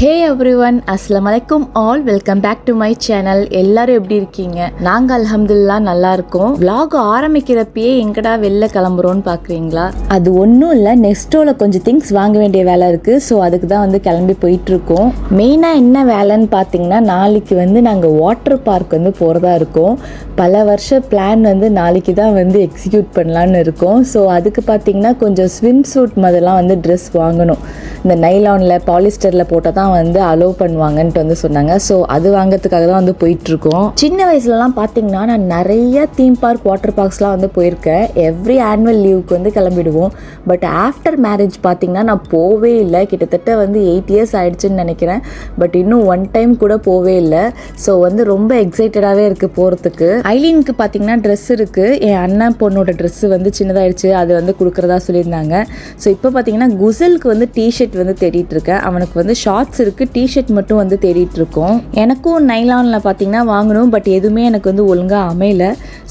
hey everyone அஸ்லாம் வலைக்கும் all welcome back to my channel எல்லாரும் எப்படி இருக்கீங்க? நாங்கள் அலமதுல்லா நல்லா இருக்கோம். Vlog ஆரம்பிக்கிறப்பயே எங்கடா வெளில கிளம்புறோம்னு பார்க்குறீங்களா அது ஒன்றும் இல்லை. நெஸ்டோவில் கொஞ்சம் திங்ஸ் வாங்க வேண்டிய வேலை இருக்குது ஸோ அதுக்கு தான் வந்து கிளம்பி போயிட்டுருக்கோம். மெயினாக என்ன வேலைன்னு பார்த்தீங்கன்னா நாளைக்கு வந்து நாங்கள் வாட்டர் பார்க் வந்து போகிறதா இருக்கோம். பல வருஷ பிளான் வந்து நாளைக்கு தான் வந்து எக்ஸிக்யூட் பண்ணலான்னு இருக்கோம். ஸோ அதுக்கு பார்த்தீங்கன்னா கொஞ்சம் ஸ்விம் சூட் மாதிரிலாம் வந்து ட்ரெஸ் வாங்கணும். இந்த நைலானில் பாலிஸ்டரில் போட்டால் தான் வந்து அலோவ் பண்ணுவாங்கன்ட்டு வந்து சொன்னாங்க. ஸோ அது வாங்குறதுக்காக தான் வந்து போயிட்டுருக்கோம். சின்ன வயசுலலாம் பார்த்தீங்கன்னா நான் நிறைய தீம் பார்க் வாட்டர் பார்க்ஸ்லாம் வந்து போயிருக்கேன். எவ்ரி ஆனுவல் லீவுக்கு வந்து கிளம்பிடுவோம். பட் ஆஃப்டர் மேரேஜ் பார்த்தீங்கன்னா நான் போவே இல்லை. கிட்டத்தட்ட வந்து எயிட் இயர்ஸ் ஆயிடுச்சுன்னு நினைக்கிறேன். பட் இன்னும் ஒன் டைம் கூட போவே இல்லை. ஸோ வந்து ரொம்ப எக்ஸைட்டடாகவே இருக்குது போகிறதுக்கு ஐலீனுக்கு பார்த்தீங்கன்னா ட்ரெஸ் இருக்குது என் அண்ணன் பொண்ணோட ட்ரெஸ்ஸு வந்து சின்னதாகிடுச்சு அது வந்து கொடுக்குறதா சொல்லியிருந்தாங்க. ஸோ இப்போ பார்த்தீங்கன்னா குசலுக்கு வந்து டிஷர்ட் வந்து தேடிட்டு இருக்கேன் அவனுக்கு வந்து ஷார்ட்ஸ் இருக்குது டிஷர்ட் மட்டும் வந்து தேடிட்டு இருக்கோம் எனக்கும் நைலானில் பார்த்தீங்கன்னா வாங்கணும் பட் எதுவுமே எனக்கு வந்து ஒழுங்காக அமையல.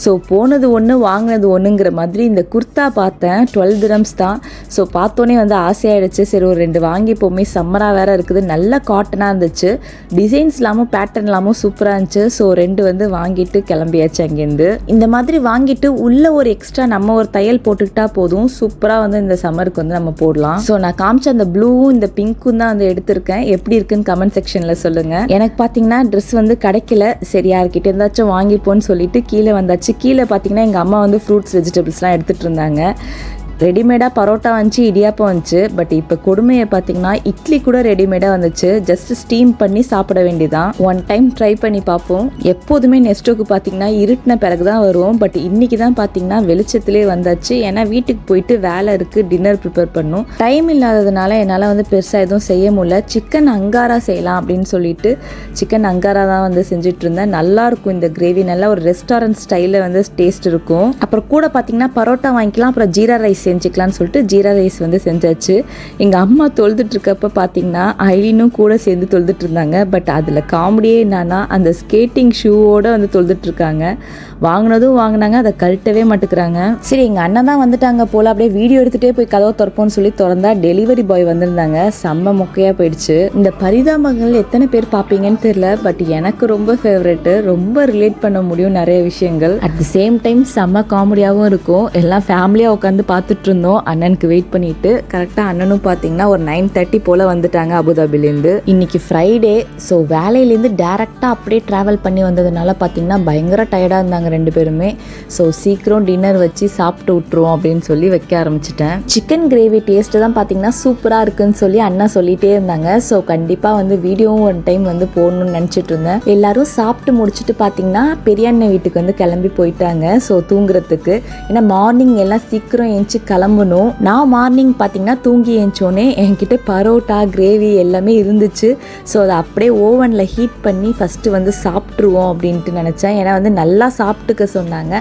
ஸோ போனது ஒன்று வாங்கினது ஒன்றுங்கிற மாதிரி இந்த குர்த்தா பார்த்தேன். டுவெல் திரம்ஸ் தான். ஸோ பார்த்தோன்னே வந்து ஆசையாயிடுச்சு. சரி ஒரு ரெண்டு வாங்கி போமே சம்மராக வேற இருக்குது. நல்ல காட்டனாக இருந்துச்சு. டிசைன்ஸ் இல்லாமல் பேட்டர்ன் இல்லாமல் சூப்பராக இருந்துச்சு. ஸோ ரெண்டு வந்து வாங்கிட்டு கிளம்பியாச்சு அங்கேருந்து. இந்த மாதிரி வாங்கிட்டு உள்ள ஒரு எக்ஸ்ட்ரா நம்ம ஒரு தையல் போட்டுக்கிட்டா போதும். சூப்பராக வந்து இந்த சம்மருக்கு வந்து நம்ம போடலாம். ஸோ நான் காமிச்ச அந்த ப்ளூவும் இந்த பிங்க்கும் தான் வந்து எடுத்திருக்கேன். எப்படி இருக்குன்னு கமெண்ட் செக்ஷனில் சொல்லுங்கள் எனக்கு பார்த்தீங்கன்னா ட்ரெஸ் வந்து கிடைக்கல. சரி யார்கிட்ட இருந்தாச்சும் வாங்கிப்போன்னு சொல்லிட்டு கீழே வந்தாச்சு. கீழே பார்த்தீங்கன்னா எங்கள் அம்மா வந்து ஃப்ரூட்ஸ் வெஜிடபிள்ஸ்லாம் எடுத்துகிட்டு இருந்தாங்க. ரெடிமேடாக பரோட்டா வந்துச்சு இடியாப்பம் வந்துச்சு. பட் இப்போ கொடுமையை பார்த்தீங்கன்னா இட்லி கூட ரெடிமேடாக வந்துச்சு. ஜஸ்ட் ஸ்டீம் பண்ணி சாப்பிட வேண்டியதான் ஒன் டைம் ட்ரை பண்ணி பார்ப்போம். எப்போதுமே நெஸ்டோக்கு பார்த்தீங்கன்னா இருட்டின பிறகு தான் வருவோம். பட் இன்னைக்கு தான் பார்த்தீங்கன்னா வெளிச்சத்திலே வந்தாச்சு. ஏன்னா வீட்டுக்கு போயிட்டு வேலை இருக்குது டின்னர் ப்ரிப்பேர் பண்ணும். டைம் இல்லாததுனால என்னால் வந்து பெருசாக எதுவும் செய்ய முடியல. சிக்கன் அங்காரா செய்யலாம் அப்படின்னு சொல்லிட்டு சிக்கன் அங்காரா தான் வந்து செஞ்சுட்டு இருந்தேன் நல்லாயிருக்கும் இந்த கிரேவி நல்லா ஒரு ரெஸ்டாரண்ட் ஸ்டைலில் வந்து டேஸ்ட் இருக்கும். அப்புறம் கூட பார்த்தீங்கன்னா பரோட்டா வாங்கிக்கலாம். அப்புறம் ஜீரா ரைஸ் செஞ்சுக்கலான்னு சொல்லிட்டு ஜீரா ரைஸ் வந்து செஞ்சாச்சு. எங்கள் அம்மா தொழுதுட்ருக்கப்ப பார்த்திங்கன்னா பார்த்தீங்கன்னா ஐலினும் கூட சேர்ந்து தொழுதுட்டு இருந்தாங்க பட் அதில் காமெடியே என்னன்னா அந்த ஸ்கேட்டிங் ஷூவோடு வந்து தொழுதுட்ருக்காங்க வாங்கினதும் வாங்கினாங்க அதை கழட்டவே மாட்டுக்கிறாங்க சரி எங்கள் அண்ணன் தான் வந்துட்டாங்க போல் அப்படியே வீடியோ எடுத்துகிட்டே போய் கதவை திறப்போம்னு சொல்லி திறந்தா டெலிவரி பாய் வந்திருந்தாங்க. செம்ம மொக்கையாக போயிடுச்சு. இந்த பரிதாபங்கள் எத்தனை பேர் பார்ப்பீங்கன்னு தெரியல பட் எனக்கு ரொம்ப ஃபேவரெட்டு ரொம்ப ரிலேட் பண்ண முடியும் நிறைய விஷயங்கள். அட் தி சேம் டைம் செம்ம காமெடியாகவும் இருக்கும். எல்லாம் ஃபேமிலியாக உட்காந்து பார்த்துட்டு இருந்தோம் அண்ணனுக்கு வெயிட் பண்ணிட்டு கரெக்டாக அண்ணனும் பார்த்தீங்கன்னா ஒரு நைன் தேர்ட்டி போல் வந்துட்டாங்க அபுதாபிலேருந்து. இன்னைக்கு ஃப்ரைடே ஸோ வேலையிலேருந்து டேரெக்டாக அப்படியே ட்ராவல் பண்ணி வந்ததுனால பார்த்தீங்கன்னா பயங்கர டயர்டாக இருந்தாங்க ரெண்டு பேருமே. ஸோ சீக்கிரம் டின்னர் வச்சு சாப்பிட்டு விட்ருவோம் அப்படின்னு சொல்லி வைக்க ஆரம்பிச்சிட்டேன். சிக்கன் கிரேவி டேஸ்ட்டு தான் பார்த்தீங்கன்னா சூப்பராக இருக்குன்னு சொல்லி அண்ணா சொல்லிட்டே இருந்தாங்க. ஸோ கண்டிப்பாக வந்து வீடியோவும் ஒன் டைம் வந்து போடணும்னு நினச்சிட்டு இருந்தேன். எல்லாரும் சாப்பிட்டு முடிச்சுட்டு பார்த்தீங்கன்னா பெரிய அண்ணன் வீட்டுக்கு வந்து கிளம்பி போயிட்டாங்க. ஸோ தூங்குறதுக்கு. ஏன்னா மார்னிங் எல்லாம் சீக்கிரம் எழுந்துச்சு கிளம்பணும். நான் மார்னிங் பார்த்தீங்கன்னா தூங்கி ஏஞ்சோன்னே என்கிட்ட பரோட்டா கிரேவி எல்லாமே இருந்துச்சு. ஸோ அதை அப்படியே ஓவனில் ஹீட் பண்ணி ஃபஸ்ட்டு வந்து சாப்பிட்ருவோம் அப்படின்ட்டு நினச்சேன். ஏன்னா வந்து நல்லா சாப்பிட்டுக்க சொன்னாங்க.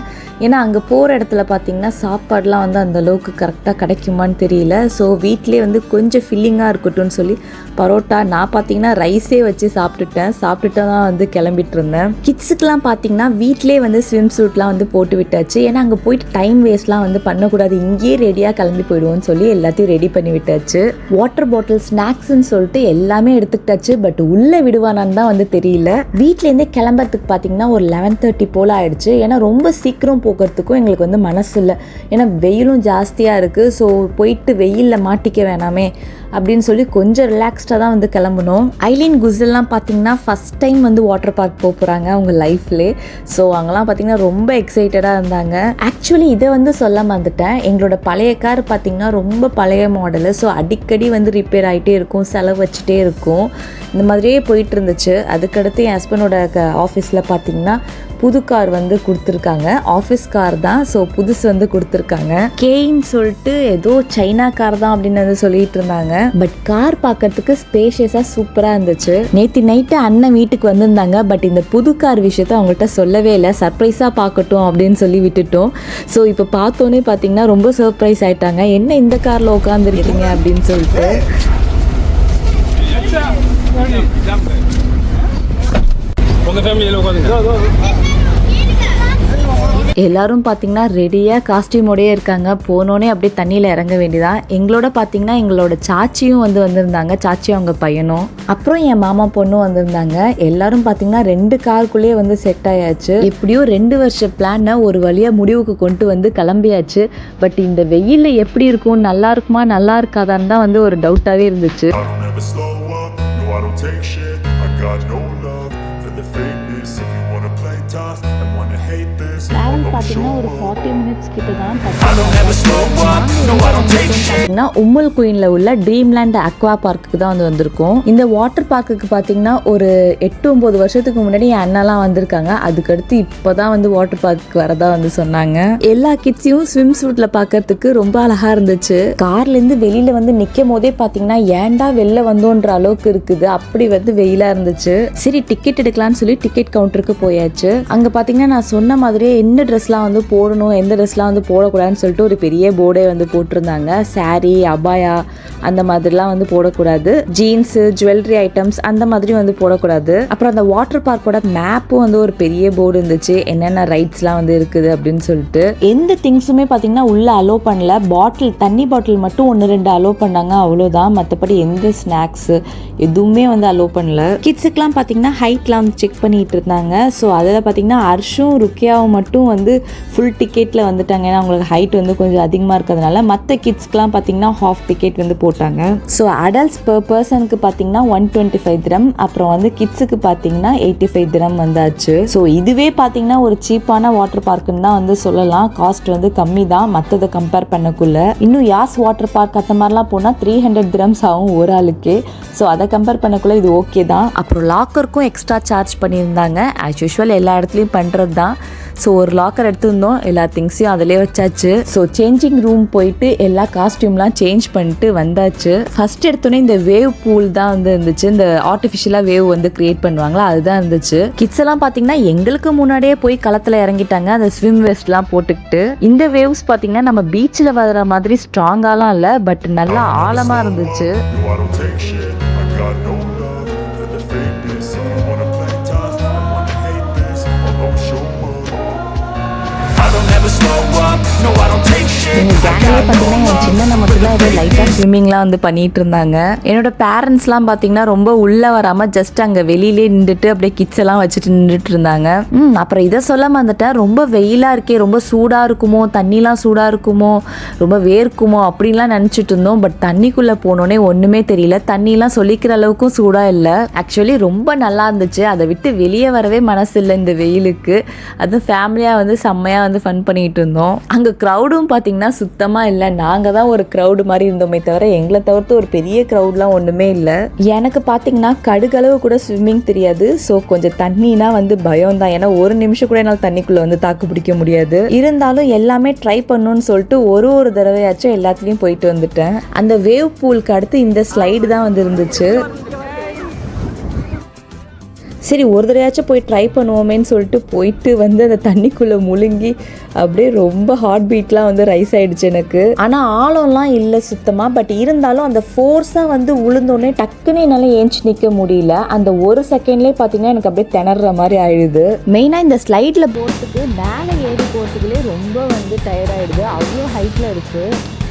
ஏன்னா அங்கே போகிற இடத்துல பார்த்தீங்கன்னா சாப்பாடெலாம் வந்து அந்த அளவுக்கு கரெக்டாக கிடைக்குமான்னு தெரியல. ஸோ வீட்டிலே வந்து கொஞ்சம் ஃபில்லிங்காக இருக்கட்டும்னு சொல்லி பரோட்டா நான் பார்த்தீங்கன்னா ரைஸே வச்சு சாப்பிட்டுட்டேன். சாப்பிட்டுட்டு தான் வந்து கிளம்பிட்டு இருந்தேன். கிட்ஸுக்கெலாம் பார்த்தீங்கன்னா வீட்டிலே வந்து ஸ்விம் சூட்லாம் வந்து போட்டு விட்டாச்சு. ஏன்னா அங்கே போயிட்டு டைம் வேஸ்ட்லாம் வந்து பண்ணக்கூடாது. இங்கேயே ரெடியாக கிளம்பி போயிடுவோம்னு சொல்லி எல்லாத்தையும் ரெடி பண்ணி விட்டாச்சு. வாட்டர் பாட்டில் ஸ்நாக்ஸ்ன்னு சொல்லிட்டு எல்லாமே எடுத்துக்கிட்டாச்சு. பட் உள்ளே விடுவானான்னு தான் வந்து தெரியல. வீட்டிலேருந்தே கிளம்புறதுக்கு பார்த்தீங்கன்னா ஒரு லெவன் தேர்ட்டி போல் ஆயிடுச்சு. ஏன்னா ரொம்ப சீக்கிரம் போக்குறதுக்கும் எங்களுக்கு வந்து மனசு இல்லை. ஏன்னா வெயிலும் ஜாஸ்தியாக இருக்குது ஸோ போயிட்டு வெயிலில் மாட்டிக்க வேணாமே. அப்படின்னு சொல்லி கொஞ்சம் ரிலாக்ஸ்டாக தான் வந்து கிளம்பணும். ஐலின் குசல்லாம் பார்த்தீங்கன்னா ஃபஸ்ட் டைம் வந்து வாட்டர் பார்க் போக போகிறாங்க அவங்க லைஃப்லே ஸோ அவங்கலாம் பார்த்தீங்கன்னா ரொம்ப எக்ஸைட்டடாக இருந்தாங்க. ஆக்சுவலி இதை வந்து சொல்ல மறந்துட்டேன். எங்களோட பழைய கார் பார்த்தீங்கன்னா ரொம்ப பழைய மாடலு ஸோ அடிக்கடி வந்து ரிப்பேர் ஆகிட்டே இருக்கும் செலவு வச்சுட்டே இருக்கும். இந்த மாதிரியே போயிட்டு இருந்துச்சு. அதுக்கடுத்து என் ஹஸ்பண்டோட க ஆஃபீஸில் பார்த்தீங்கன்னா புது கார் வந்து கொடுத்துருக்காங்க. ஆஃபீஸ் கார் தான். ஸோ புதுசு வந்து கொடுத்துருக்காங்க. கேன்னு சொல்லிட்டு ஏதோ சைனா கார் தான் அப்படின்னு வந்து சொல்லிட்டு இருந்தாங்க. பட் கார் பார்க்கறதுக்கு ஸ்பேஷியஸாக சூப்பராக இருந்துச்சு. நேற்று நைட்டு அண்ணன் வீட்டுக்கு வந்திருந்தாங்க. பட் இந்த புது கார் விஷயத்த அவங்கள்ட்ட சொல்லவே இல்லை. சர்ப்ரைஸாக பார்க்கட்டும் அப்படின்னு சொல்லி விட்டுட்டோம். ஸோ இப்போ பார்த்தோன்னே பார்த்தீங்கன்னா ரொம்ப சர்ப்ரைஸ் ஆயிட்டாங்க. என்ன இந்த காரில் உட்காந்துருக்கீங்க அப்படின்னு சொல்லிட்டு. உங்க ஃபேமிலியில் உட்காந்துங்க எல்லாரும் பார்த்தீங்கன்னா ரெடியாக காஸ்டியூமோடயே இருக்காங்க. போனோடனே அப்படியே தண்ணியில் இறங்க வேண்டியதான் எங்களோட பார்த்தீங்கன்னா எங்களோட சாச்சியும் வந்து வந்திருந்தாங்க. சாச்சியும் அவங்க பையனும். அப்புறம் என் மாமா பொண்ணும் வந்திருந்தாங்க. எல்லாரும் பார்த்தீங்கன்னா ரெண்டு காருக்குள்ளேயே வந்து செட் ஆயாச்சு. எப்படியோ ரெண்டு வருஷ பிளானை ஒரு வழியாக முடிவுக்கு கொண்டு வந்து கிளம்பியாச்சு. பட் இந்த வெயிலில் எப்படி இருக்கும்? நல்லா இருக்குமா? நல்லா இருக்காதான்னு தான் வந்து ஒரு டவுட்டாகவே இருந்துச்சு. I don't பார்த்தீங்கன்னா ஒரு ஃபார்ட்டி மினிட்ஸ் கிட்ட தான் பார்த்தீங்கன்னா உம்முல் குயின்ல உள்ள ட்ரீம்லேண்ட் அக்வா பார்க்குக்கு தான் வந்து வந்திருக்கோம். இந்த வாட்டர் பார்க்குக்கு பார்த்தீங்கன்னா ஒரு எட்டு ஒன்பது வருஷத்துக்கு முன்னாடி என் அண்ணாலாம் வந்திருக்காங்க. அதுக்கடுத்து இப்போதான் வந்து வாட்டர் பார்க்கு வரதா வந்து சொன்னாங்க. எல்லா கிட்ஸையும் ஸ்விம் சூட்ல பார்க்கறதுக்கு ரொம்ப அழகா இருந்துச்சு. கார்லேருந்து வெளியில் வெளியில வந்து நிற்கும் போதே பார்த்தீங்கன்னா ஏன்டா வெளில வந்தோன்ற அளவுக்கு இருக்குது. அப்படி வந்து வெயிலா இருந்துச்சு. சரி டிக்கெட் எடுக்கலாம்னு சொல்லி டிக்கெட் கவுண்டருக்கு போயாச்சு. அங்கே பார்த்தீங்கன்னா நான் சொன்ன மாதிரியே என்ன ட்ரெஸ்லாம் வந்து போடணும் எந்த ட்ரெஸ்லாம் வந்து போடக்கூடாதுன்னு சொல்லிட்டு ஒரு பெரிய போர்டே வந்து போட்டிருந்தாங்க. saree அபாயா அந்த மாதிரிலாம் வந்து போடக்கூடாது. ஜீன்ஸு ஜுவல்லரி ஐட்டம்ஸ் அந்த மாதிரி வந்து போடக்கூடாது. அப்புறம் அந்த வாட்டர் பார்க்கோட மேப்பும் வந்து ஒரு பெரிய போர்டு இருந்துச்சு. என்னென்ன ரைட்ஸ்லாம் வந்து இருக்குது அப்படின்னு சொல்லிட்டு. எந்த திங்ஸுமே பார்த்தீங்கன்னா உள்ள அலோவ் பண்ணல. பாட்டில் தண்ணி பாட்டில் மட்டும் ஒன்று ரெண்டு அலோவ் பண்ணாங்க. அவ்வளோதான் மற்றபடி எந்த ஸ்நாக்ஸு எதுவுமே வந்து அலோவ் பண்ணல. கிட்ஸுக்கெலாம் பார்த்தீங்கன்னா ஹைட்லாம் வந்து செக் பண்ணிட்டு இருந்தாங்க. ஸோ அதில் பார்த்தீங்கன்னா அர்ஷும் ருக்கியாவும் மட்டும் வந்து ஃபுல் டிக்கெட்டில் வந்துட்டாங்க. ஏன்னா அவங்களுக்கு ஹைட் வந்து கொஞ்சம் அதிகமாக இருக்கிறதுனால. மற்ற கிட்ஸ்க்கெலாம் பார்த்தீங்கன்னா ஹாஃப் டிக்கெட் வந்து போட்டு போட்டாங்க ஸோ அடல்ட்ஸ் per பர்சனுக்கு பார்த்தீங்கன்னா ஒன் டுவெண்ட்டி ஃபைவ் திரம் அப்புறம் வந்து கிட்ஸுக்கு பார்த்தீங்கன்னா எயிட்டி ஃபைவ் திரம் வந்தாச்சு. ஸோ இதுவே பார்த்தீங்கன்னா ஒரு சீப்பான வாட்டர் பார்க்குன்னு தான் வந்து சொல்லலாம். காஸ்ட் வந்து கம்மி தான். மற்றதை கம்பேர் பண்ணக்குள்ள. இன்னும் யாஸ் வாட்டர் பார்க் அந்த மாதிரிலாம் போனால் த்ரீ ஹண்ட்ரட் திரம்ஸ் ஆகும் ஒரு ஆளுக்கே. ஸோ அதை கம்பேர் பண்ணக்குள்ள இது ஓகே தான். அப்புறம் லாக்கருக்கும் எக்ஸ்ட்ரா சார்ஜ் பண்ணியிருந்தாங்க. ஆஸ் யூஷுவல் எல்லா இடத்துலையும் பண்ணுறது தான். ஸோ ஒரு லாக்கர் எடுத்திருந்தோம். எல்லா திங்ஸையும் அதிலே வச்சாச்சு. ஸோ சேஞ்சிங் ரூம் போயிட்டு எல்லா காஸ்டியூம்லாம் சேஞ்ச் பண்ணிட்டு வந்து வந்தாச்சு. ஃபர்ஸ்ட் எடுத்தோன்னே இந்த வேவ் பூல் தான் வந்து இருந்துச்சு. இந்த ஆர்டிஃபிஷியலாக வேவ் வந்து கிரியேட் பண்ணுவாங்களா? அதுதான் இருந்துச்சு. கிட்ஸ் எல்லாம் பார்த்தீங்கன்னா எங்களுக்கு முன்னாடியே போய் களத்தில் இறங்கிட்டாங்க. அந்த ஸ்விம் வெஸ்ட்லாம் போட்டுக்கிட்டு. இந்த வேவ்ஸ் பார்த்தீங்கன்னா நம்ம பீச்சில் வர மாதிரி ஸ்ட்ராங்காலாம் இல்லை பட் நல்லா ஆழமாக இருந்துச்சு. எங்கள் கேங்லேயே பார்த்தீங்கன்னா என் சின்ன மட்டும்தான் ஏதோ லைட்டாக ஸ்விம்மிங்லாம் வந்து பண்ணிட்டு இருந்தாங்க என்னோட பேரண்ட்ஸ்லாம் பார்த்தீங்கன்னா ரொம்ப உள்ளே வராமல் ஜஸ்ட் அங்கே வெளியிலே நின்றுட்டு அப்படியே கிட்ஸ் எல்லாம் வச்சுட்டு நின்றுட்டு இருந்தாங்க ம் அப்புறம் இதை சொல்ல வந்துட்டேன். ரொம்ப வெயிலாக இருக்கே ரொம்ப சூடாக இருக்குமோ தண்ணிலாம் சூடாக இருக்குமோ ரொம்ப வேர்க்குமோ அப்படின்லாம் நினச்சிட்டு இருந்தோம் பட் தண்ணிக்குள்ளே போனோடனே ஒன்றுமே தெரியல. தண்ணிலாம் சொல்லிக்கிற அளவுக்கும் சூடாக இல்லை. ஆக்சுவலி ரொம்ப நல்லா இருந்துச்சு. அதை விட்டு வெளியே வரவே மனசு இல்லை இந்த வெயிலுக்கு. அதுவும் ஃபேமிலியாக வந்து செம்மையாக வந்து ஃபன் பண்ணிகிட்டு இருந்தோம் அங்கே க்ரௌடும் பார்த்தீங்கன்னா ஆனால் சுத்தமாக இல்லை. நாங்கள் தான் ஒரு க்ரௌடு மாதிரி இருந்தோமே தவிர எங்களை தவிர்த்து ஒரு பெரிய க்ரௌட்லாம் ஒன்றுமே இல்லை. எனக்கு பார்த்தீங்கன்னா கடுகளவு கூட ஸ்விம்மிங் தெரியாது. ஸோ கொஞ்சம் தண்ணினா வந்து பயம் தான். ஏன்னா ஒரு நிமிஷம் கூட என்னால் தண்ணிக்குள்ளே வந்து தாக்கு பிடிக்க முடியாது. இருந்தாலும் எல்லாமே ட்ரை பண்ணணும்னு சொல்லிட்டு ஒரு ஒரு தடவையாச்சும் எல்லாத்துலேயும் போயிட்டு வந்துட்டேன். அந்த வேவ் பூலுக்கு அடுத்து இந்த ஸ்லைடு தான் வந்து இருந்துச்சு. சரி ஒரு தடையாச்சும் போய் ட்ரை பண்ணுவோமேன்னு சொல்லிட்டு போயிட்டு வந்து அந்த தண்ணிக்குள்ளே முழுங்கி அப்படியே ரொம்ப ஹார்ட் பீட்லாம் வந்து ரைஸ் ஆகிடுச்சு எனக்கு. ஆனால் ஆழம்லாம் இல்லை சுத்தமாக பட் இருந்தாலும் அந்த ஃபோர்ஸாக வந்து உளுந்தோடனே டக்குன்னு என்னால் ஏஞ்சி நிற்க முடியல. அந்த ஒரு செகண்ட்லேயே பார்த்தீங்கன்னா எனக்கு அப்படியே திணற மாதிரி ஆயிடுது. மெயினாக இந்த ஸ்லைடில் போகிறதுக்கு மேலே ஏறி போகிறதுக்குள்ளே ரொம்ப வந்து டயர்டாயிடுது அவ்வளோ ஹைட்டில் இருக்குது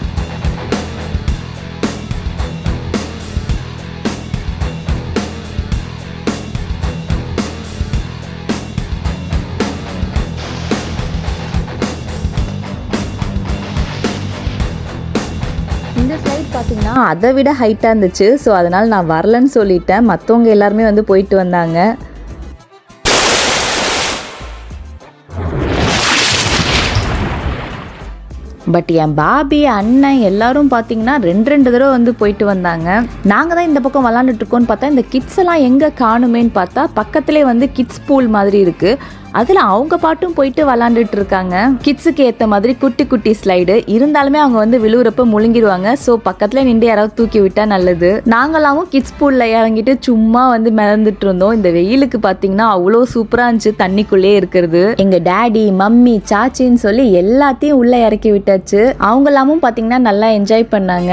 ஆனால் அதை விட ஹைட்டாக இருந்துச்சு. ஸோ அதனால் நான் வரலன்னு சொல்லிட்டேன். மற்றவங்க எல்லாருமே வந்து போயிட்டு வந்தாங்க. பட் என் பாபி அண்ணன் எல்லாரும் பார்த்தீங்கன்னா ரெண்டு ரெண்டு தடவை வந்து போயிட்டு வந்தாங்க. நாங்கள் தான் இந்த பக்கம் விளாண்டுட்டு இருக்கோம்னு பார்த்தா இந்த கிட்ஸ் எல்லாம் எங்கே காணுமேன்னு பார்த்தா பக்கத்துலேயே வந்து கிட்ஸ் பூல் மாதிரி இருக்குது அதில் அவங்க பாட்டும் போயிட்டு விளாண்டுட்டு இருக்காங்க கிட்ஸுக்கு ஏற்ற மாதிரி குட்டி குட்டி ஸ்லைடு இருந்தாலுமே அவங்க வந்து விழுவுறப்ப முழுங்கிடுவாங்க. ஸோ பக்கத்தில் நின்று யாராவது தூக்கி விட்டா நல்லது. நாங்களாவும் கிட்ஸ் பூலில் இறங்கிட்டு சும்மா வந்து மிதந்துட்டு இருந்தோம் இந்த வெயிலுக்கு பார்த்தீங்கன்னா அவ்வளோ சூப்பராக இருந்துச்சு. தண்ணிக்குள்ளேயே இருக்கிறது. எங்கள் டேடி மம்மி சாச்சின்னு சொல்லி எல்லாத்தையும் உள்ளே இறக்கி விட்டாச்சு. அவங்களாமும் பார்த்தீங்கன்னா நல்லா என்ஜாய் பண்ணாங்க.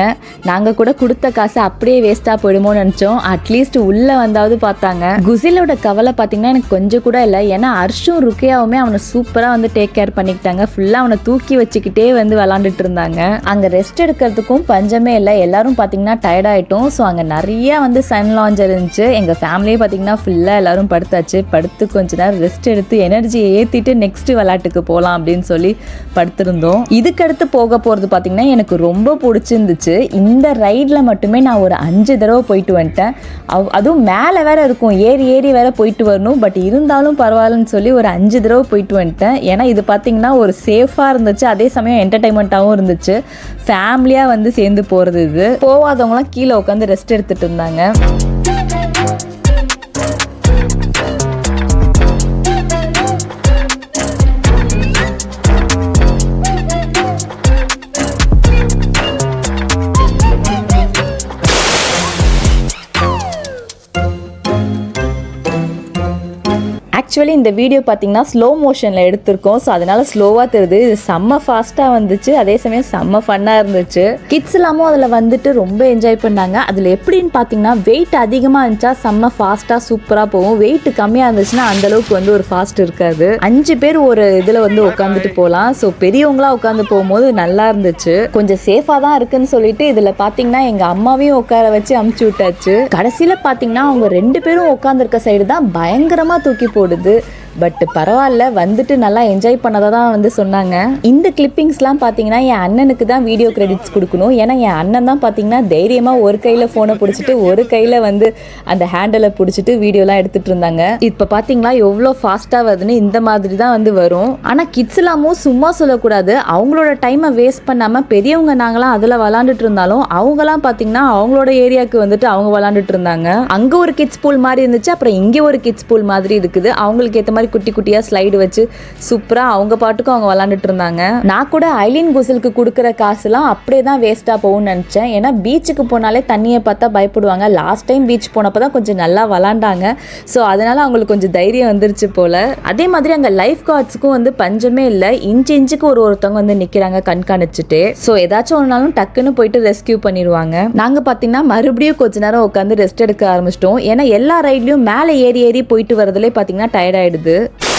நாங்கள் கூட கொடுத்த காசு அப்படியே வேஸ்ட்டாக போயிடுமோன்னு நினச்சோம். அட்லீஸ்ட் உள்ளே வந்தாவது பார்த்தாங்க. குசிலோட கவலை பார்த்தீங்கன்னா எனக்கு கொஞ்சம் கூட இல்லை. ஏன்னா அர்ஷும் ருக்கையாவுமே அவனை சூப்பராக வந்து டேக் கேர் பண்ணிக்கிட்டாங்க. ஃபுல்லாக அவனை தூக்கி வச்சுக்கிட்டே வந்து விளாண்டுட்டு இருந்தாங்க. அங்கே ரெஸ்ட் எடுக்கிறதுக்கும் பஞ்சமே இல்லை. எல்லாரும் பார்த்தீங்கன்னா டயர்டாயிட்டோம் ஸோ அங்கே நிறைய வந்து சன் லாஞ்ச் இருந்துச்சு. எங்கள் ஃபேமிலியே பார்த்தீங்கன்னா ஃபுல்லாக எல்லாரும் படுத்தாச்சு. படுத்து கொஞ்ச நேரம் ரெஸ்ட் எடுத்து எனர்ஜியை ஏற்றிட்டு நெக்ஸ்ட் விளையாட்டுக்கு போகலாம் அப்படின்னு சொல்லி படுத்திருந்தோம். இதுக்கடுத்து போக போகிறது பார்த்தீங்கன்னா எனக்கு ரொம்ப பிடிச்சிருந்துச்சு. இந்த ரைடில் மட்டுமே நான் ஒரு அஞ்சு தடவை போயிட்டு வந்துட்டேன். அவ் அதுவும் மேலே வேற இருக்கும். ஏறி ஏறி வேற போயிட்டு வரணும். பட் இருந்தாலும் பரவாயில்லன்னு சொல்லி ஒரு ஒரு அஞ்சு தடவை போயிட்டு வந்துட்டேன். ஏன்னா இது பார்த்திங்கன்னா ஒரு சேஃபாக இருந்துச்சு. அதே சமயம் என்டர்டைன்மெண்ட்டாகவும் இருந்துச்சு. ஃபேமிலியாக வந்து சேர்ந்து போகிறது இது. போகாதவங்களாம் கீழே உட்காந்து ரெஸ்ட் எடுத்துகிட்டு இருந்தாங்க. ஆக்சுவலி இந்த வீடியோ பார்த்தீங்கன்னா ஸ்லோ மோஷனில் எடுத்திருக்கோம். ஸோ அதனால ஸ்லோவாக தெரியுது. இது செம்ம ஃபாஸ்ட்டாக வந்துச்சு. அதே சமயம் செம்ம ஃபன்னாக இருந்துச்சு. கிட்ஸ் எல்லாமும் அதில் வந்துட்டு ரொம்ப என்ஜாய் பண்ணாங்க. அதில் எப்படின்னு பார்த்தீங்கன்னா வெயிட் அதிகமாக இருந்துச்சா செம்ம ஃபாஸ்ட்டாக சூப்பராக போகும். வெயிட் கம்மியாக இருந்துச்சுன்னா அந்த அளவுக்கு வந்து ஒரு ஃபாஸ்ட் இருக்காது. அஞ்சு பேர் ஒரு இதில் வந்து உட்காந்துட்டு போகலாம். ஸோ பெரியவங்களா உட்காந்து போகும்போது நல்லா இருந்துச்சு. கொஞ்சம் சேஃபாக தான் இருக்குன்னு சொல்லிட்டு இதில் பார்த்தீங்கன்னா எங்கள் அம்மாவையும் உட்கார வச்சு அமுச்சு விட்டாச்சு. கடைசியில் பார்த்தீங்கன்னா அவங்க ரெண்டு பேரும் உட்காந்துருக்க சைடு தான் பயங்கரமாக தூக்கி போடுது. vardı. பட் பரவாயில்ல வந்துட்டு நல்லா என்ஜாய் பண்ணதை தான் வந்து சொன்னாங்க. இந்த கிளிப்பிங்ஸ்லாம் பார்த்தீங்கன்னா என் அண்ணனுக்கு தான் வீடியோ கிரெடிட்ஸ் கொடுக்கணும். ஏன்னா என் அண்ணன் தான் பார்த்தீங்கன்னா தைரியமாக ஒரு கையில் ஃபோனை பிடிச்சிட்டு ஒரு கையில் வந்து அந்த ஹேண்டலை பிடிச்சிட்டு வீடியோலாம் எடுத்துகிட்டு இருந்தாங்க. இப்போ பார்த்தீங்களா எவ்வளோ ஃபாஸ்ட்டாக வருதுன்னு இந்த மாதிரி தான் வந்து வரும். ஆனால் கிட்ஸ் எல்லாமும் சும்மா சொல்லக்கூடாது. அவங்களோட டைமை வேஸ்ட் பண்ணாமல் பெரியவங்க நாங்களாம் அதில் விளாண்டுட்டு இருந்தாலும் அவங்களாம் பார்த்தீங்கன்னா அவங்களோட ஏரியாவுக்கு வந்துட்டு அவங்க விளாண்டுட்டு இருந்தாங்க. அங்கே ஒரு கிட்ஸ் பூல் மாதிரி இருந்துச்சு அப்புறம் இங்கே ஒரு கிட்ஸ் பூல் மாதிரி இருக்குது. அவங்களுக்கு ஏற்ற மாதிரி குட்டி குட்டியாக ஸ்லைடு வச்சு சூப்பராக அவங்க பாட்டுக்கும் அவங்க விளாண்டுட்டு இருந்தாங்க. நான் கூட ஐலின் குசலுக்கு கொடுக்குற காசுலாம் அப்படியே தான் வேஸ்ட்டாக போகும்னு நினச்சேன். ஏன்னா பீச்சுக்கு போனாலே தண்ணியை பார்த்தா பயப்படுவாங்க. லாஸ்ட் டைம் பீச் போனப்போ தான் கொஞ்சம் நல்லா விளாண்டாங்க. ஸோ அதனால் அவங்களுக்கு கொஞ்சம் தைரியம் வந்துருச்சு போல். அதே மாதிரி அங்கே லைஃப் கார்ட்ஸுக்கும் வந்து பஞ்சமே இல்லை. இன்ச்சு இன்ச்சுக்கு ஒரு ஒருத்தவங்க வந்து நிற்கிறாங்க கண்காணிச்சுட்டு. ஸோ ஏதாச்சும் ஒரு நாளும் டக்குன்னு போயிட்டு ரெஸ்கியூ பண்ணிடுவாங்க நாங்கள் பார்த்தீங்கன்னா மறுபடியும் கொஞ்ச நேரம் உட்காந்து ரெஸ்ட் எடுக்க ஆரம்பிச்சிட்டோம். ஏன்னா எல்லா ரைட்லையும் மேலே ஏறி ஏறி போயிட்டு வரதுலேயே பார்த்தீங்கன்னா டயர்டாயிடுது ஆயிடுது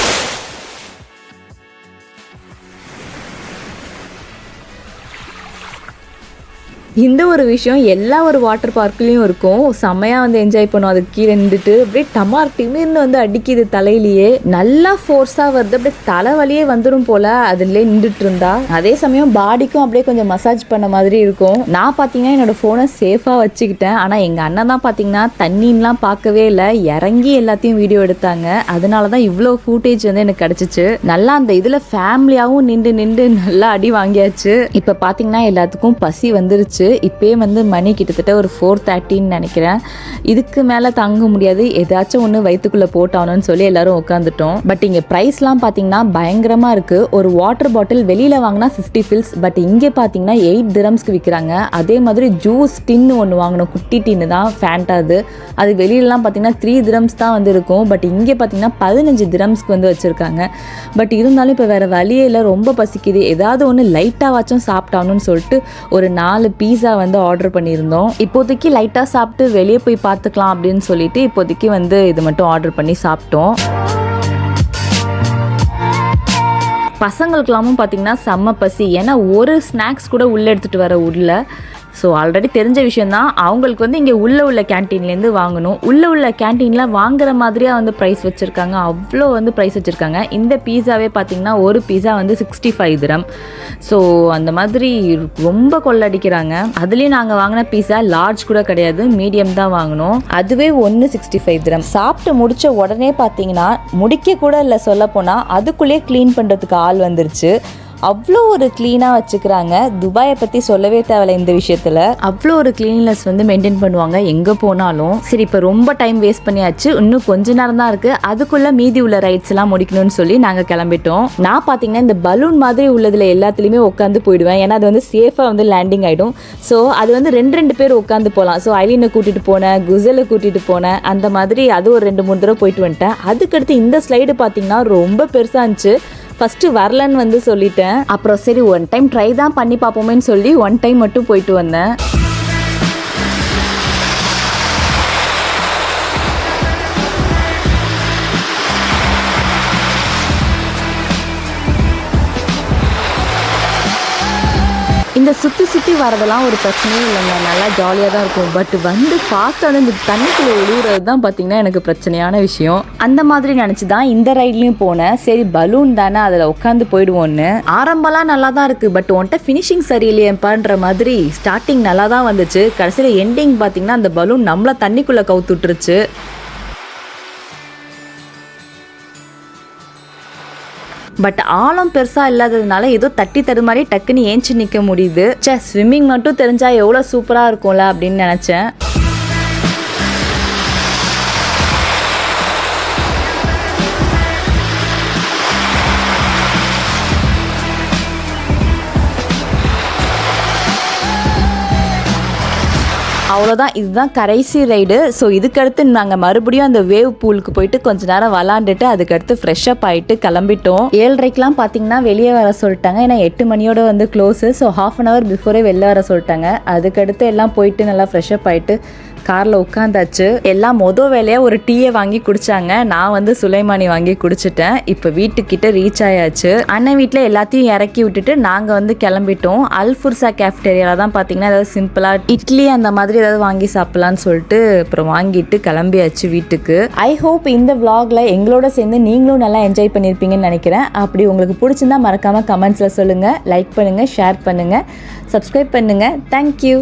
இந்த ஒரு விஷயம் எல்லா ஒரு வாட்டர் பார்க்லேயும் இருக்கும். செம்மையாக வந்து என்ஜாய் பண்ணும். அதுக்கு கீழே நின்றுட்டு அப்படியே டமார் டிமிர்னு வந்து அடிக்குது தலையிலேயே. நல்லா ஃபோர்ஸாக வருது. அப்படியே தலைவலியே வந்துடும் போல் அதுலேயே நின்றுட்டு இருந்தா. அதே சமயம் பாடிக்கும் அப்படியே கொஞ்சம் மசாஜ் பண்ண மாதிரி இருக்கும். நான் பார்த்தீங்கன்னா என்னோட ஃபோனை சேஃபாக வச்சுக்கிட்டேன். ஆனால் எங்கள் அண்ணன் தான் பார்த்தீங்கன்னா தண்ணின்லாம் பார்க்கவே இல்லை. இறங்கி எல்லாத்தையும் வீடியோ எடுத்தாங்க. அதனால தான் இவ்வளோ ஃபூட்டேஜ் வந்து எனக்கு கிடச்சிச்சு. நல்லா அந்த இதில் ஃபேமிலியாகவும் நின்று நின்று நல்லா அடி வாங்கியாச்சு. இப்போ பார்த்தீங்கன்னா எல்லாத்துக்கும் பசி வந்துருச்சு. இப்போயே வந்து மணி கிட்டத்தட்ட ஒரு ஃபோர் தேர்ட்டின்னு நினைக்கிறேன். இதுக்கு மேலே தாங்க முடியாது. ஏதாச்சும் ஒன்று வயிற்றுக்குள்ளே போட்டாகணும்னு சொல்லி எல்லாரும் உட்காந்துட்டோம் பட் இங்கே ப்ரைஸ்லாம் பார்த்தீங்கன்னா பயங்கரமாக இருக்குது ஒரு வாட்டர் பாட்டில் வெளியில் வாங்கினா ஃபிஃப்டி ஃபில்ஸ் பட் இங்கே பார்த்தீங்கன்னா எயிட் திரம்ஸ்க்கு விற்கிறாங்க அதே மாதிரி ஜூஸ் டின்னு ஒன்று வாங்கணும். குட்டி டின்னு தான் ஃபேண்டா அது. அது வெளியிலலாம் பார்த்தீங்கன்னா த்ரீ திரம்ஸ் தான் வந்து இருக்கும். பட் இங்கே பார்த்தீங்கன்னா பதினஞ்சு திரம்ஸ்க்கு வந்து வச்சுருக்காங்க. பட் இருந்தாலும் இப்போ வேறு வழியே இல்லை. ரொம்ப பசிக்குது. ஏதாவது ஒன்று லைட்டாவாச்சும் சாப்பிட்டாங்கன்னு சொல்லிட்டு ஒரு நாலு பீஸ் வந்து ஆர்டர் பண்ணியிருந்தோம். இப்போதைக்கு லைட்டாக சாப்பிட்டு வெளியே போய் பார்த்துக்கலாம் அப்படின்னு சொல்லிட்டு இப்போதைக்கு வந்து இது மட்டும் ஆர்டர் பண்ணி சாப்பிட்டோம். பசங்களுக்கெல்லாமும் பார்த்தீங்கன்னா செம்ம பசி. ஏன்னா ஒரு ஸ்நாக்ஸ் கூட உள்ளே எடுத்துகிட்டு வர உள்ள ஸோ ஆல்ரெடி தெரிஞ்ச விஷயந்தான் அவங்களுக்கு வந்து இங்கே உள்ளே உள்ள கேன்டீன்லேருந்து வாங்கணும். உள்ளே உள்ள கேன்டீனில் வாங்குற மாதிரியாக வந்து ப்ரைஸ் வச்சுருக்காங்க. அவ்வளோ வந்து ப்ரைஸ் வச்சுருக்காங்க. இந்த பீஸாவே பார்த்தீங்கன்னா ஒரு பீஸா வந்து சிக்ஸ்டி ஃபைவ் திரம் ஸோ அந்த மாதிரி ரொம்ப கொள்ளடிக்கிறாங்க. அதுலேயும் நாங்கள் வாங்கின பீஸா லார்ஜ் கூட கிடையாது. மீடியம் தான் வாங்கினோம். அதுவே ஒன்று சிக்ஸ்டி ஃபைவ் திரம் சாப்பிட்டு முடித்த உடனே பார்த்தீங்கன்னா முடிக்க கூட இல்லை சொல்ல போனால் அதுக்குள்ளேயே க்ளீன் பண்ணுறதுக்கு ஆள் வந்துருச்சு. அவ்வளோ ஒரு க்ளீனாக வச்சுக்கிறாங்க. துபாயை பற்றி சொல்லவே தேவையில்ல இந்த விஷயத்தில். அவ்வளோ ஒரு க்ளீன்லெஸ் வந்து மெயின்டைன் பண்ணுவாங்க. எங்கே போனாலும். சரி இப்போ ரொம்ப டைம் வேஸ்ட் பண்ணியாச்சு. இன்னும் கொஞ்ச நேரம் தான் இருக்குது அதுக்குள்ளே மீதி உள்ள ரைட்ஸ் எல்லாம் முடிக்கணும்னு சொல்லி நாங்கள் கிளம்பிட்டோம். நான் பார்த்தீங்கன்னா இந்த பலூன் மாதிரி உள்ளதில் எல்லாத்துலேயுமே உட்காந்து போயிடுவேன். ஏன்னா அது வந்து சேஃபாக வந்து லேண்டிங் ஆகிடும் ஸோ அது வந்து ரெண்டு ரெண்டு பேர் உட்காந்து போகலாம். ஸோ ஐலினை கூட்டிகிட்டு போனேன் குசலை கூட்டிகிட்டு போனேன். அந்த மாதிரி அது ஒரு ரெண்டு மூணு தடவை போயிட்டு வந்துட்டேன். அதுக்கடுத்து இந்த ஸ்லைடு பார்த்தீங்கன்னா ரொம்ப பெருசாக இருந்துச்சு. ஃபஸ்ட்டு வரலன்னு வந்து சொல்லிட்டேன். அப்புறம் சரி ஒன் டைம் ட்ரை தான் பண்ணி பார்ப்போமேன்னு சொல்லி ஒன் டைம் மட்டும் போயிட்டு வந்தேன். இந்த சுற்றி சுற்றி வரதெல்லாம் ஒரு பிரச்சனையும் இல்லைங்க. நல்லா ஜாலியாக தான் இருக்கும். பட் வந்து ஃபாஸ்ட்டாக வந்து இந்த தண்ணிக்குள்ளே விழுவுறது தான் பார்த்தீங்கன்னா எனக்கு பிரச்சனையான விஷயம். அந்த மாதிரி நினச்சி தான் இந்த ரைட்லேயும் போனேன். சரி பலூன் தானே அதில் உட்காந்து போயிடுவோன்னு ஆரம்பம்லாம் நல்லா தான் இருக்குது பட் உன்ட்ட ஃபினிஷிங் சரியில்லையேப்பான்ற மாதிரி ஸ்டார்டிங் நல்லா தான் வந்துச்சு. கடைசியில் எண்டிங் பார்த்தீங்கன்னா அந்த பலூன் நம்மளை தண்ணிக்குள்ளே கவுத்துட்ருச்சு பட் ஆழம் பெருசாக இல்லாததுனால ஏதோ தட்டி தடுமாறி டக்குன்னு ஏஞ்சி நிற்க முடியுது. சே ஸ்விம்மிங் மட்டும் தெரிஞ்சா எவ்வளோ சூப்பராக இருக்கும்ல அப்படின்னு நினச்சேன். அவ்வளோதான் இதுதான் கடைசி ரைடு ஸோ இதுக்கடுத்து நாங்கள் மறுபடியும் அந்த வேவ் பூலுக்கு போயிட்டு கொஞ்ச நேரம் விளாண்டுட்டு அதுக்கடுத்து ஃப்ரெஷ்அப் ஆகிட்டு கிளம்பிட்டோம். ஏழரைக்கெலாம் பார்த்தீங்கன்னா வெளியே வர சொல்லிட்டாங்க. ஏன்னா எட்டு மணியோட வந்து close so half an hour before வெளில வர சொல்லிட்டாங்க. அதுக்கடுத்து எல்லாம் போயிட்டு நல்லா ஃப்ரெஷ்அப் ஆகிட்டு காரில் உட்காந்தாச்சு எல்லாம் மொதல் வேலையாக ஒரு டீயை வாங்கி குடிச்சாங்க. நான் வந்து சுலைமானி வாங்கி குடிச்சிட்டேன். இப்போ வீட்டுக்கிட்ட ரீச் ஆயாச்சு. அண்ணன் வீட்டில் எல்லாத்தையும் இறக்கி விட்டுட்டு நாங்கள் வந்து கிளம்பிட்டோம். அல்ஃபுர்சா கேஃப்டேரியாவில் தான் பார்த்தீங்கன்னா ஏதாவது சிம்பிளாக இட்லி அந்த மாதிரி ஏதாவது வாங்கி சாப்பிட்லான்னு சொல்லிட்டு அப்புறம் வாங்கிட்டு கிளம்பியாச்சு வீட்டுக்கு. ஐ ஹோப் இந்த vlogல எங்களோட சேர்ந்து நீங்களும் நல்லா என்ஜாய் பண்ணியிருப்பீங்கன்னு நினைக்கிறேன். அப்படி உங்களுக்கு பிடிச்சிருந்தா மறக்காமல் கமெண்ட்ஸில் சொல்லுங்கள் லைக் பண்ணுங்கள் ஷேர் பண்ணுங்கள் சப்ஸ்கிரைப் பண்ணுங்கள் தேங்க்யூ